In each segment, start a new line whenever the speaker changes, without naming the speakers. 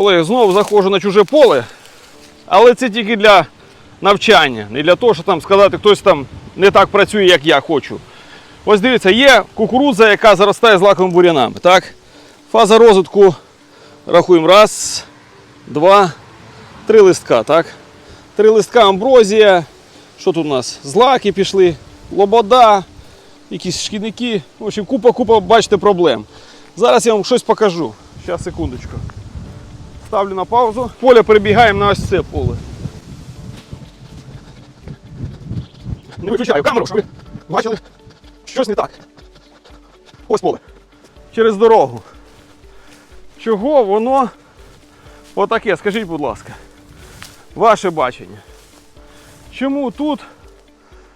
Колеги, знову заходжу на чуже поле, але це тільки для навчання, не для того, щоб там сказати, хтось там не так працює, як я хочу. Ось дивіться, є кукурудза, яка заростає з лаковими бур'янами. Так? Фаза розвитку рахуємо. Раз, два, три листка. Так? Три листка амброзія. Що тут у нас? Злаки пішли, лобода, якісь шкідники. В общем, купа-купа, бачите, проблем. Зараз я вам щось покажу. Зараз, секундочку. Ставлю на паузу. Поле перебігаємо на ось це поле. Не виключаю камеру, щоб ви бачили щось не так. Ось поле. Через дорогу. Чого воно отаке? Скажіть, будь ласка. Ваше бачення. Чому тут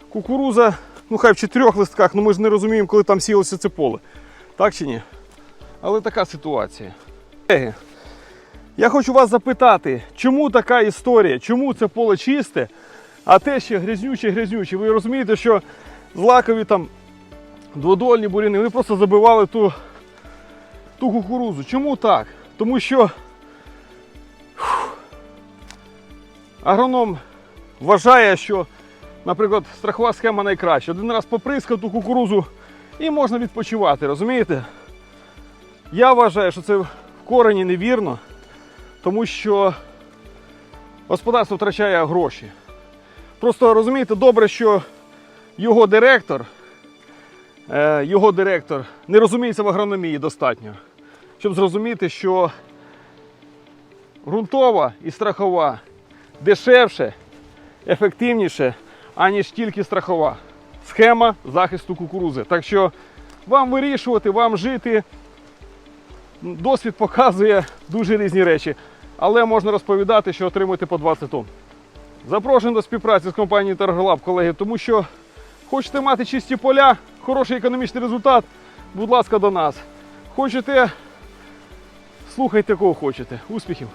кукуруза, ну хай в чотирьох листках, ну ми ж не розуміємо, коли там сілося це поле. Так чи ні? Але така ситуація. Я хочу вас запитати, чому така історія, чому це поле чисте, а те ще грязнюче, грязнюче. Ви розумієте, що злакові там дводольні буріни, вони просто забивали ту, ту кукурузу. Чому так? Тому що фух, агроном вважає, що, наприклад, страхова схема найкраща. Один раз поприскав ту кукурузу і можна відпочивати, розумієте? Я вважаю, що це в корені невірно, тому що господарство втрачає гроші. Просто розумієте, добре, що його директор, е, його директор не розуміється в агрономії достатньо, щоб зрозуміти, що ґрунтова і страхова дешевше, ефективніше, аніж тільки страхова схема захисту кукурузи. Так що вам вирішувати, вам жити. Досвід показує дуже різні речі, але можна розповідати, що отримуєте по 20 тонн. Запрошую до співпраці з компанією Тарголаб, колеги, тому що хочете мати чисті поля, хороший економічний результат, будь ласка, до нас. Хочете, слухайте кого хочете. Успіхів!